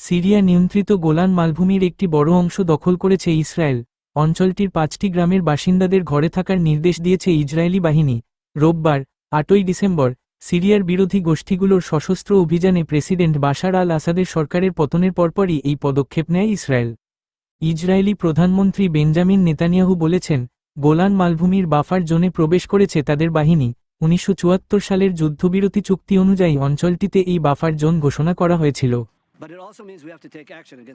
Syria নিয়ন্ত্রিত Golan মালভূমির একটি বড় অংশ দখল করেছে ইসরায়েল। অঞ্চলটির পাঁচটি গ্রামের বাসিন্দাদের ঘরে থাকার নির্দেশ দিয়েছে ইসরায়েলি বাহিনী। রোববার, আটই ডিসেম্বর, সিরিয়ার বিরোধী গোষ্ঠীগুলোর সশস্ত্র অভিযানে প্রেসিডেন্ট বাশার আল আসাদের সরকারের পতনের পরপরই এই পদক্ষেপ নেয় ইসরায়েল। ইসরায়েলি প্রধানমন্ত্রী বেঞ্জামিন নেতানিয়াহু বলেছেন, গোলান মালভূমির বাফার জোনে প্রবেশ করেছে তাদের বাহিনী উনিশশো চুয়াত্তর সালের যুদ্ধবিরতি চুক্তি অনুযায়ী অঞ্চলটিতে এই বাফার জোন ঘোষণা করা হয়েছিল।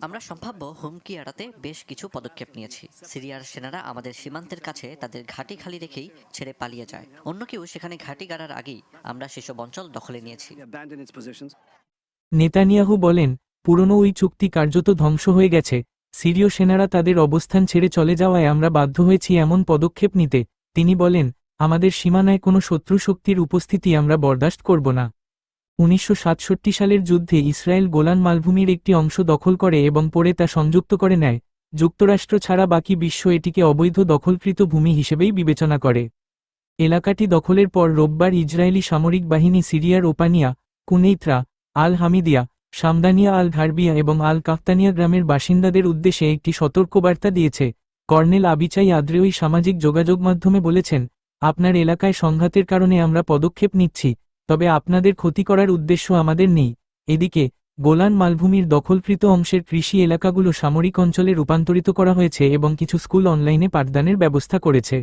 আমরা সম্ভাব্য হুমকি এড়াতে বেশ কিছু পদক্ষেপ নিয়েছি। সিরিয়ার সেনারা আমাদের সীমান্তের কাছে তাদের ঘাঁটি খালি রেখেই ছেড়ে পালিয়ে যায়। অন্য কেউ সেখানে ঘাঁটি গাড়ার আগেই আমরা সেসব অঞ্চল দখলে নিয়েছি. নেতানিয়াহু বলেন পুরনো ওই চুক্তি কার্যত ধ্বংস হয়ে গেছে। সিরীয় সেনারা তাদের অবস্থান ছেড়ে চলে যাওয়ায় আমরা বাধ্য হয়েছি এমন পদক্ষেপ নিতে। তিনি বলেন আমাদের সীমানায় কোনো শত্রু শক্তির উপস্থিতি আমরা বরদাস্ত করব না। উনিশশো সাতষট্টি সালের যুদ্ধে ইসরায়েল গোলান মালভূমির একটি অংশ দখল করে এবং পরে তা সংযুক্ত করে নেয়, যুক্তরাষ্ট্র ছাড়া বাকি বিশ্ব এটিকে অবৈধ দখলকৃত ভূমি হিসেবেই বিবেচনা করে। এলাকাটি দখলের পর রোববার ইসরায়েলি সামরিক বাহিনী সিরিয়ার ওপানিয়া, কুনেইত্রা আল হামিদিয়া সামদানিয়া আল ঘারবিয়া এবং আল কাফতানিয়া গ্রামের বাসিন্দাদের উদ্দেশ্যে একটি সতর্কবার্তা দিয়েছে। কর্নেল আবিচাই আদ্রেওই সামাজিক যোগাযোগ মাধ্যমে বলেছেন আপনার এলাকায় সংঘাতের কারণে আমরা পদক্ষেপ নিচ্ছি, তবে আপনাদের ক্ষতি করার উদ্দেশ্য আমাদের নেই। এদিকে, গোলান মালভূমির দখলকৃত অংশের কৃষি এলাকাগুলো সামরিক অঞ্চলে রূপান্তরিত করা হয়েছে এবং কিছু স্কুল অনলাইনে পাঠদানের ব্যবস্থা করেছে।